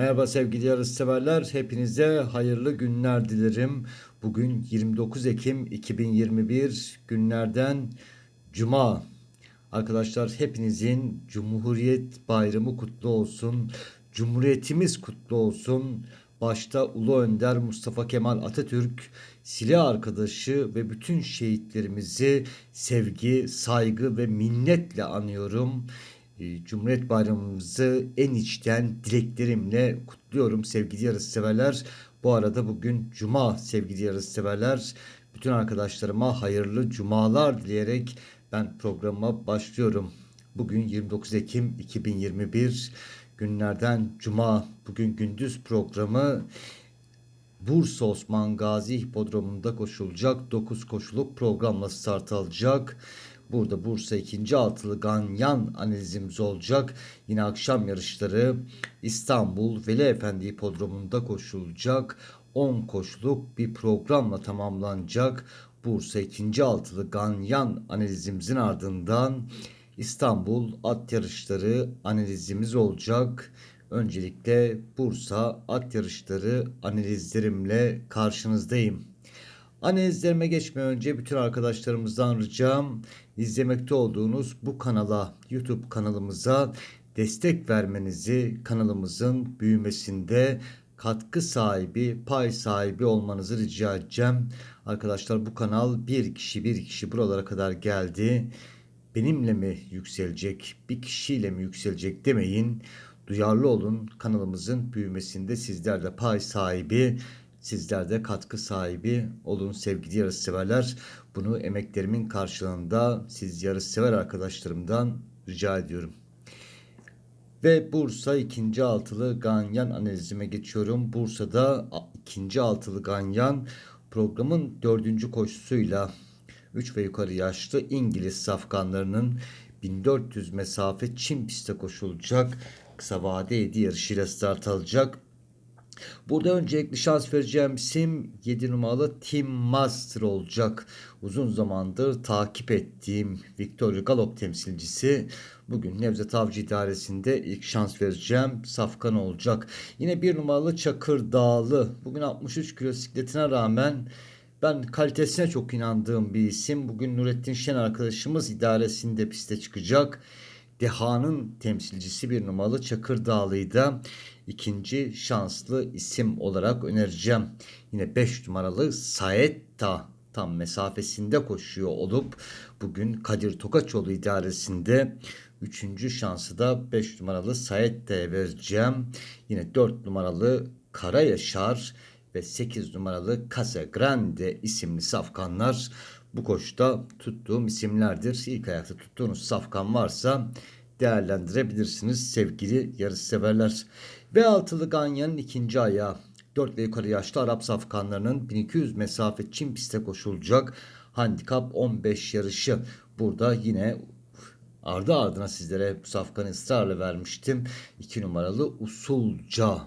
Merhaba sevgili yarışseverler. Hepinize hayırlı günler dilerim. Bugün 29 Ekim 2021 günlerden Cuma. Arkadaşlar hepinizin Cumhuriyet Bayramı kutlu olsun. Cumhuriyetimiz kutlu olsun. Başta Ulu Önder Mustafa Kemal Atatürk, silah arkadaşı ve bütün şehitlerimizi sevgi, saygı ve minnetle anıyorum. Ee, Cumhuriyet Bayramımızı en içten dileklerimle kutluyorum sevgili yarışseverler. Bu arada bugün Cuma sevgili yarışseverler. Bütün arkadaşlarıma hayırlı cumalar dileyerek ben programıma başlıyorum. Bugün 29 Ekim 2021 günlerden Cuma. Bugün gündüz programı Bursa Osman Gazi Hipodromu'nda koşulacak 9 koşuluk programla start alacak. Burada Bursa ikinci altılı Ganyan analizimiz olacak. Yine akşam yarışları İstanbul Veli Efendi Hipodromu'nda koşulacak. 10 koşuluk bir programla tamamlanacak. Bursa ikinci altılı Ganyan analizimizin ardından İstanbul at yarışları analizimiz olacak. Öncelikle Bursa at yarışları analizlerimle karşınızdayım. Analizlerime geçmeden önce bütün arkadaşlarımızdan ricam izlemekte olduğunuz bu kanala, YouTube kanalımıza destek vermenizi, kanalımızın büyümesinde katkı sahibi, pay sahibi olmanızı rica edeceğim. Arkadaşlar bu kanal bir kişi bir kişi buralara kadar geldi. Benimle mi yükselecek, bir kişiyle mi yükselecek demeyin. Duyarlı olun. Kanalımızın büyümesinde sizler de pay sahibi, sizler de katkı sahibi olun sevgili yarışseverler. Bunu emeklerimin karşılığında siz yarışsever arkadaşlarımdan rica ediyorum. Ve Bursa ikinci altılı Ganyan analizime geçiyorum. Bursa'da ikinci altılı Ganyan programın dördüncü koşusuyla 3 ve yukarı yaşlı İngiliz safkanlarının 1400 mesafe Çin pistte koşulacak. Kısa vade 7 yarışıyla start alacak. Burada öncelikli şans vereceğim isim 7 numaralı Tim Master olacak. Uzun zamandır takip ettiğim Victoria Galop temsilcisi. Bugün Nevzat Avcı idaresinde ilk şans vereceğim. Safkan olacak. Yine bir numaralı Çakır Dağlı. Bugün 63 kilo sikletine rağmen ben kalitesine çok inandığım bir isim. Bugün Nurettin Şen arkadaşımız idaresinde piste çıkacak. Deha'nın temsilcisi bir numaralı Çakır Dağlı'ydı. İkinci şanslı isim olarak önereceğim. Yine 5 numaralı Saetta tam mesafesinde koşuyor olup bugün Kadir Tokaçoğlu idaresinde üçüncü şansı da 5 numaralı Saetta'ya vereceğim. Yine 4 numaralı Kara Yaşar ve 8 numaralı Casa Grande isimli safkanlar bu koşuda tuttuğum isimlerdir. İlk ayakta tuttuğunuz safkan varsa değerlendirebilirsiniz sevgili yarışseverler. Ve altılı Ganyan'ın ikinci ayağı 4 ve yukarı yaşlı Arap safkanlarının 1200 mesafe Çin piste koşulacak handikap 15 yarışı. Burada yine ardı ardına sizlere bu safkanı ısrarla vermiştim. 2 numaralı Usulca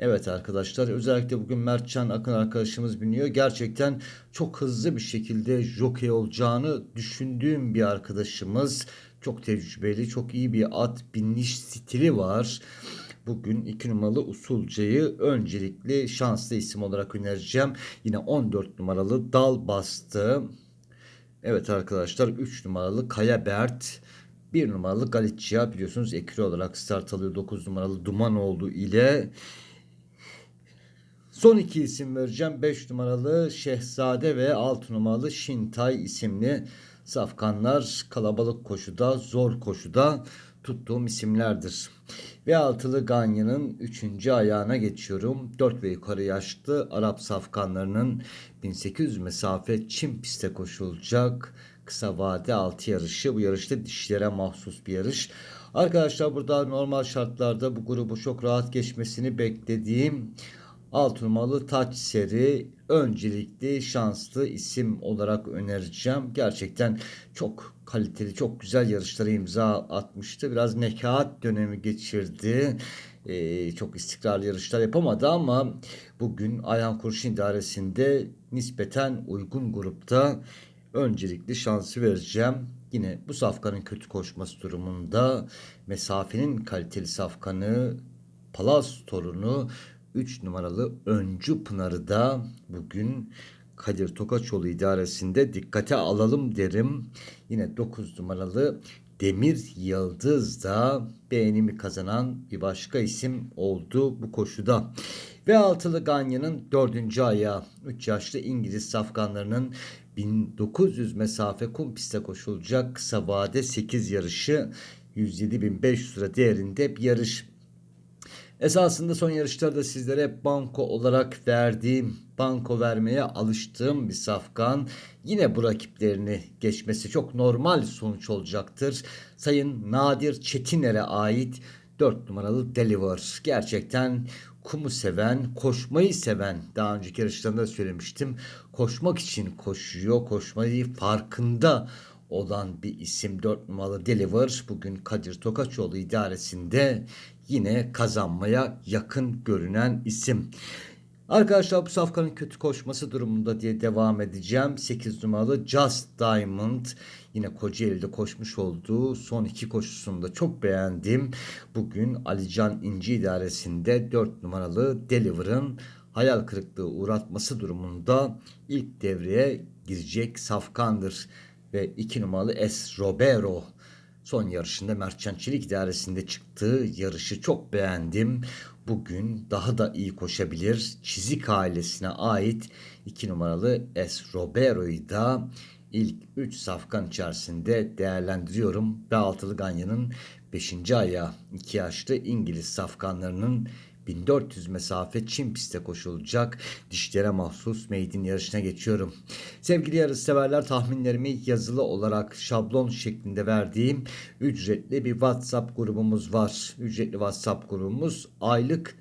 Evet arkadaşlar özellikle bugün Mertcan Akın arkadaşımız biniyor. Gerçekten çok hızlı bir şekilde jockey olacağını düşündüğüm bir arkadaşımız. Çok tecrübeli, çok iyi bir at biniş stili var. Bugün 2 numaralı Usulca'yı öncelikli şanslı isim olarak önereceğim. Yine 14 numaralı Dal Bastı. Evet arkadaşlar 3 numaralı Kaya Bert. 1 numaralı Galicia biliyorsunuz ekri olarak start alıyor 9 numaralı Dumanoğlu ile Son iki isim vereceğim. 5 numaralı Şehzade ve 6 numaralı Şintay isimli safkanlar kalabalık koşuda, zor koşuda tuttuğum isimlerdir. Ve altılı Ganyan'ın 3. ayağına geçiyorum. 4 ve yukarı yaşlı Arap safkanlarının 1800 mesafe Çin piste koşulacak kısa vade 6 yarışı. Bu yarışta dişlere mahsus bir yarış. Arkadaşlar burada normal şartlarda bu grubu çok rahat geçmesini beklediğim 6 numaralı Taç seri öncelikli şanslı isim olarak önereceğim. Gerçekten çok kaliteli, çok güzel yarışlara imza atmıştı. Biraz nekaat dönemi geçirdi. Ee, çok istikrarlı yarışlar yapamadı ama bugün Ayhan Kurşun idaresinde nispeten uygun grupta öncelikli şansı vereceğim. Yine bu safkanın kötü koşması durumunda mesafenin kaliteli safkanı Palaz torunu 3 numaralı Öncü Pınar'ı da bugün Kadir Tokaçoğlu idaresinde dikkate alalım derim. Yine 9 numaralı Demir Yıldız da beğenimi kazanan bir başka isim oldu bu koşuda. Ve altılı Ganyan'ın dördüncü ayağı 3 yaşlı İngiliz safkanlarının 1900 mesafe kum pistte koşulacak kısa vade 8 yarışı 107.500 lira değerinde bir yarış. Esasında son yarışlarda sizlere banko olarak verdiğim, banko vermeye alıştığım bir safkan yine bu rakiplerini geçmesi çok normal sonuç olacaktır. Sayın Nadir Çetiner'e ait 4 numaralı Deliver. Gerçekten kumu seven, koşmayı seven, daha önceki yarışlarında da söylemiştim. Koşmak için koşuyor, koşmayı farkında olan bir isim 4 numaralı Deliver bugün Kadir Tokaçoğlu idaresinde yine kazanmaya yakın görünen isim. Arkadaşlar bu safkanın kötü koşması durumunda diye devam edeceğim. 8 numaralı Just Diamond yine Kocaeli'de koşmuş olduğu son iki koşusunda çok beğendim. Bugün Alican İnci idaresinde 4 numaralı Deliver'ın hayal kırıklığı uğratması durumunda ilk devreye girecek safkandır. Ve 2 numaralı S. Robero son yarışında Mertcan Çelik idaresinde çıktığı yarışı çok beğendim. Bugün daha da iyi koşabilir. Çizik ailesine ait 2 numaralı S. Robero'yu da ilk 3 safkan içerisinde değerlendiriyorum. Ve altılı Ganya'nın 5. ayağı 2 yaşlı İngiliz safkanlarının 1400 mesafe Çin pistte koşulacak dişlere mahsus meydin yarışına geçiyorum. Sevgili yarış severler tahminlerimi yazılı olarak şablon şeklinde verdiğim ücretli bir WhatsApp grubumuz var. Ücretli WhatsApp grubumuz aylık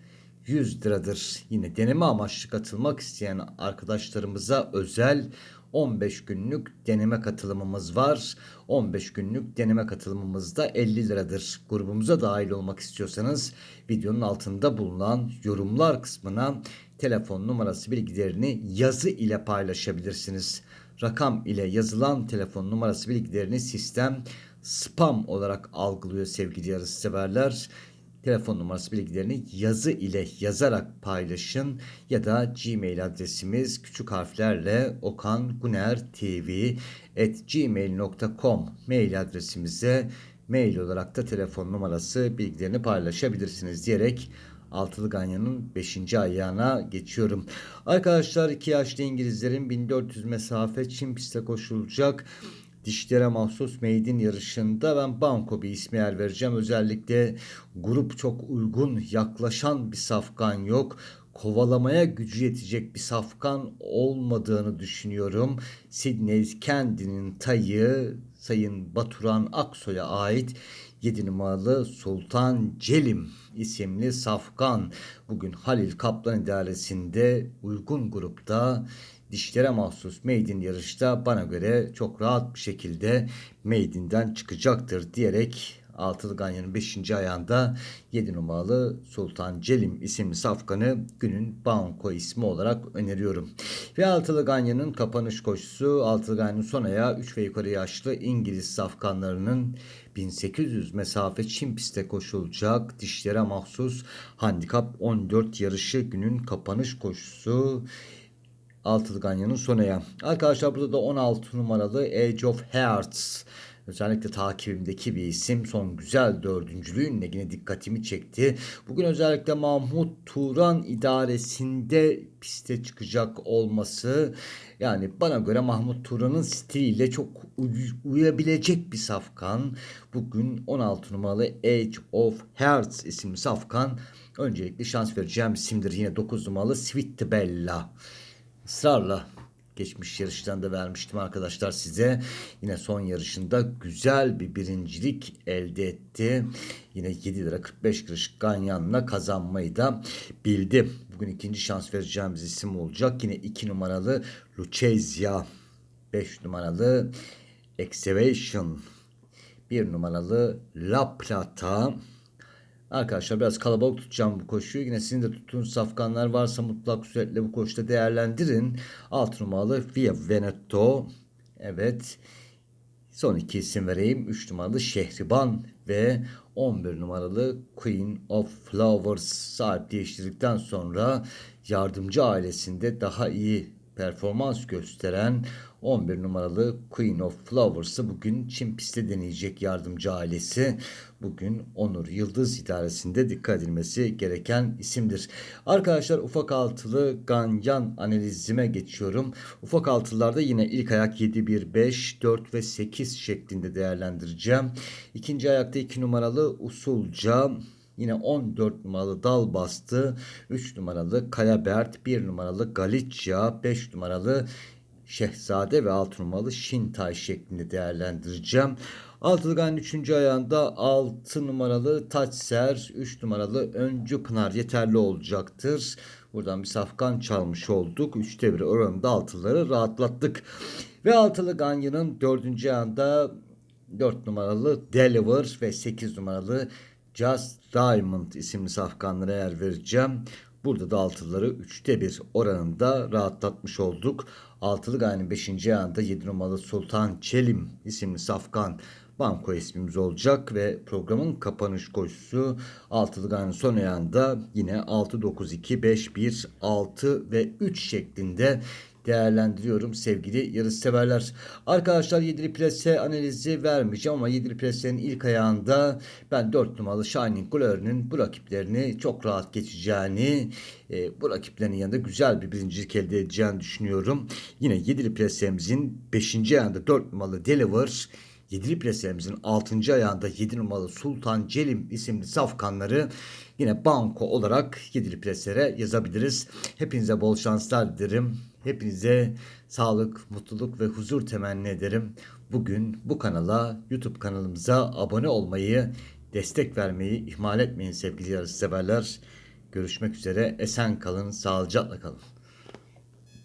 100 liradır. Yine deneme amaçlı katılmak isteyen arkadaşlarımıza özel 15 günlük deneme katılımımız var. 15 günlük deneme katılımımız da 50 liradır. Grubumuza dahil olmak istiyorsanız videonun altında bulunan yorumlar kısmına telefon numarası bilgilerini yazı ile paylaşabilirsiniz. Rakam ile yazılan telefon numarası bilgilerini sistem spam olarak algılıyor sevgili yarısı severler telefon numarası bilgilerini yazı ile yazarak paylaşın ya da gmail adresimiz küçük harflerle okangunertv@gmail.com mail adresimize mail olarak da telefon numarası bilgilerini paylaşabilirsiniz diyerek Altılı Ganyan'ın 5. ayağına geçiyorum. Arkadaşlar 2 yaşlı İngilizlerin 1400 mesafe Çin pistte koşulacak dişlere mahsus meydin yarışında ben banko bir ismi yer vereceğim. Özellikle grup çok uygun yaklaşan bir safkan yok. Kovalamaya gücü yetecek bir safkan olmadığını düşünüyorum. Sidney kendinin tayı Sayın Baturan Aksoy'a ait 7 numaralı Sultan Celim isimli safkan bugün Halil Kaplan idaresinde uygun grupta dişlere mahsus Maiden yarışta bana göre çok rahat bir şekilde Maiden'den çıkacaktır diyerek Altılı Ganyan'ın 5. ayağında 7 numaralı Sultan Celim isimli safkanı günün banko ismi olarak öneriyorum. Ve Altılı Ganyan'ın kapanış koşusu Altılı Ganyan'ın son ayağı 3 ve yukarı yaşlı İngiliz safkanlarının 1800 mesafe Çin pistte koşulacak dişlere mahsus handikap 14 yarışı günün kapanış koşusu. Altılı Ganyan'ın son ayağı. Arkadaşlar burada da 16 numaralı Age of Hearts Özellikle takibimdeki bir isim son güzel dördüncülüğünle yine dikkatimi çekti. Bugün özellikle Mahmut Turan idaresinde piste çıkacak olması yani bana göre Mahmut Turan'ın stiliyle çok uy- uyabilecek bir safkan. Bugün 16 numaralı Age of Hearts isimli safkan öncelikle şans vereceğim isimdir. Yine 9 numaralı Sweet Bella. Israrla geçmiş yarıştan da vermiştim arkadaşlar size. Yine son yarışında güzel bir birincilik elde etti. Yine 7 lira 45 kuruş Ganyan'la kazanmayı da bildi. Bugün ikinci şans vereceğimiz isim olacak. Yine 2 numaralı Lucezia. 5 numaralı Excavation. 1 numaralı La Plata. Arkadaşlar biraz kalabalık tutacağım bu koşuyu. Yine sizin de tuttuğunuz safkanlar varsa mutlak suretle bu koşuda değerlendirin. Alt numaralı Via Veneto. Evet. Son iki isim vereyim. 3 numaralı Şehriban ve 11 numaralı Queen of Flowers sahip değiştirdikten sonra yardımcı ailesinde daha iyi performans gösteren 11 numaralı Queen of Flowers'ı bugün Çin pistte deneyecek yardımcı ailesi. Bugün Onur Yıldız idaresinde dikkat edilmesi gereken isimdir. Arkadaşlar ufak altılı ganyan analizime geçiyorum. Ufak altılılarda yine ilk ayak 7, 1, 5, 4 ve 8 şeklinde değerlendireceğim. İkinci ayakta 2 numaralı usulca Yine 14 numaralı dal bastı. 3 numaralı Kaya Bert, 1 numaralı Galicia, 5 numaralı Şehzade ve 6 numaralı Şintay şeklinde değerlendireceğim. Altılı Gan'ın 3. ayağında 6 numaralı Taçser, 3 numaralı Öncü Pınar yeterli olacaktır. Buradan bir safkan çalmış olduk. 3'te 1 oranında altıları rahatlattık. Ve altılı Ganyan'ın 4. ayağında 4 numaralı Deliver ve 8 numaralı Just Diamond isimli safkanlara yer vereceğim. Burada da altıları 3'te 1 oranında rahatlatmış olduk. Altılı gayenin 5. ayağında 7 numaralı Sultan Çelim isimli safkan banko ismimiz olacak ve programın kapanış koşusu altılı gayenin son ayağında yine 6, 9, 2, 5, 1, 6 ve 3 şeklinde değerlendiriyorum sevgili yarışseverler. Arkadaşlar yedili plase analizi vermeyeceğim ama yedili plasenin ilk ayağında ben 4 numaralı Shining Glow'nun bu rakiplerini çok rahat geçeceğini e, bu rakiplerin yanında güzel bir birincilik elde edeceğini düşünüyorum. Yine yedili plasemizin 5. ayağında 4 numaralı Deliver Yedili presemizin 6. ayağında 7 numaralı Sultan Celim isimli safkanları yine banko olarak yedili preslere yazabiliriz. Hepinize bol şanslar dilerim. Hepinize sağlık, mutluluk ve huzur temenni ederim. Bugün bu kanala, YouTube kanalımıza abone olmayı, destek vermeyi ihmal etmeyin sevgili yarışseverler. Görüşmek üzere. Esen kalın, sağlıcakla kalın.